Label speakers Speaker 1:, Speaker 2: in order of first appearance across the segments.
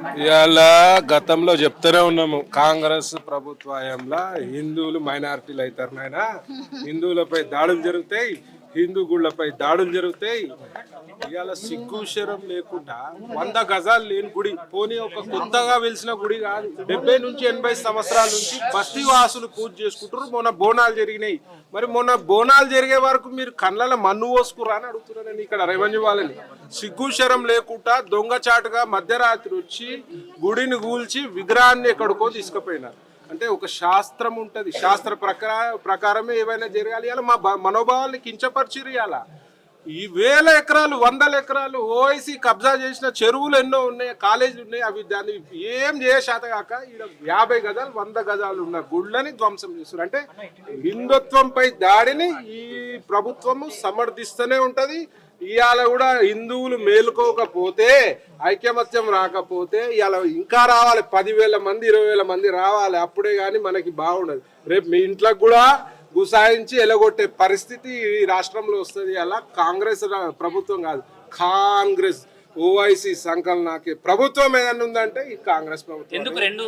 Speaker 1: ఇవాళ గతంలో చెప్తూనే ఉన్నాము కాంగ్రెస్ ప్రభుత్వంలో హిందువులు మైనారిటీలు అవుతారు నాయన. హిందువులపై దాడులు జరుగుతాయి హిందూ గుళ్ళపై దాడులు జరుగుతాయి. ఇవాళ సిగ్గు శరం లేకుండా వంద గజాలు లేని గుడి. పోనీ ఒక కొత్తగా వెలిసిన గుడి కాదు. డెబ్బై నుంచి ఎనభై సంవత్సరాల నుంచి బస్తీ వాసులు పూజ చేసుకుంటారు మొన్న బోనాలు జరిగినాయి. మరి మొన్న బోనాలు జరిగే వరకు మీరు కళ్ళలో మన్ను పోసుకురా అని అడుగుతున్నారని ఇక్కడ రెవెన్యూ వాళ్ళని. సిగ్గు శరం లేకుండా దొంగచాటుగా మధ్యరాత్రి వచ్చి గుడిని కూల్చి విగ్రహాన్ని ఎక్కడికో తీసుకుపోయినారు. అంటే ఒక శాస్త్రం ఉంటది. శాస్త్ర ప్రకార ప్రకారమే ఏవైనా జరగాలి. మా బ- మనోభావాల్ని కించపరిచిరు ఈ వేల ఎకరాలు వందల ఎకరాలు ఓఐసి కబ్జా చేసిన చెరువులు ఎన్నో ఉన్నాయి కాలేజీలు ఉన్నాయి అవి దాన్ని ఏం చేశాత కాక ఈడ యాభై గజాలు వంద గజాలు ఉన్న గుళ్ళని ధ్వంసం చేస్తున్నారు. అంటే హిందుత్వంపై దాడిని ఈ ప్రభుత్వము సమర్థిస్తూనే ఉంటుంది. ఇవాళ కూడా హిందువులు మేలుకోకపోతే ఐక్యమత్యం రాకపోతే ఇవాళ ఇంకా రావాలి. పదివేల మంది ఇరవై వేల మంది రావాలి. అప్పుడే కానీ మనకి బాగుండదు. రేపు మీ ఇంట్లోకి కూడా గుసాయించి ఎలగొట్టే పరిస్థితి ఈ రాష్ట్రంలో వస్తుంది అలా కాంగ్రెస్ ప్రభుత్వం కాదు కాంగ్రెస్ ఓఐసి సంకలనాకి ప్రభుత్వం ఏదైనా ఉందంటే ఈ కాంగ్రెస్ ప్రభుత్వం.
Speaker 2: ఎందుకు రెండు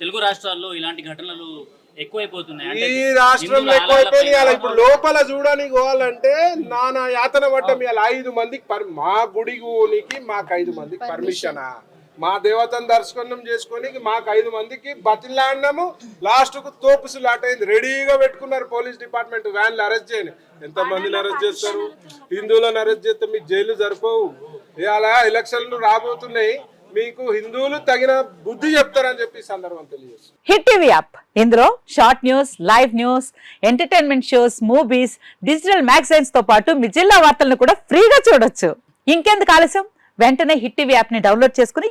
Speaker 2: తెలుగు రాష్ట్రాల్లో ఇలాంటి ఘటనలు ఎక్కువైపోతున్నాయి? అంటే
Speaker 1: ఈ రాష్ట్రంలో ఎక్కువైపోయింది అలా ఇప్పుడు లోపల చూడడానికి పోవాలంటే నానా యాతన పడ్డం ఇవాళ ఐదు మందికి పర్ మా గుడి ఊనికి మాకు ఐదు మందికి పర్మిషనా? మా దేవతను దర్శనం చేసుకొని మాకు ఐదు మందికి బతిలాడినాము లాస్ట్కు తోపుసు లాటైంది రెడీగా పెట్టుకున్నారు పోలీస్ డిపార్ట్మెంట్. వ్యాన్లు అరెస్ట్ చేయని. ఎంత మందిని అరెస్ట్ చేస్తారు? హిందువులను అరెస్ట్ చేస్తే మీ జైలు సరిపోవు. ఇలా ఎలక్షన్లు రాబోతున్నాయి. మీకు హిందువులు తగిన బుద్ధి చెప్తారని చెప్పి సందర్భం తెలియజేస్తారు
Speaker 3: హిట్ టీవీ యాప్. ఇందులో short news live news entertainment shows movies digital మ్యాగజైన్స్తో పాటు మీ జిల్లా వార్తలను కూడా ఫ్రీగా చూడొచ్చు. ఇంకెందుకు ఆలస్యం? వెంటనే హిట్ టీవీ యాప్ని డౌన్లోడ్ చేసుకుని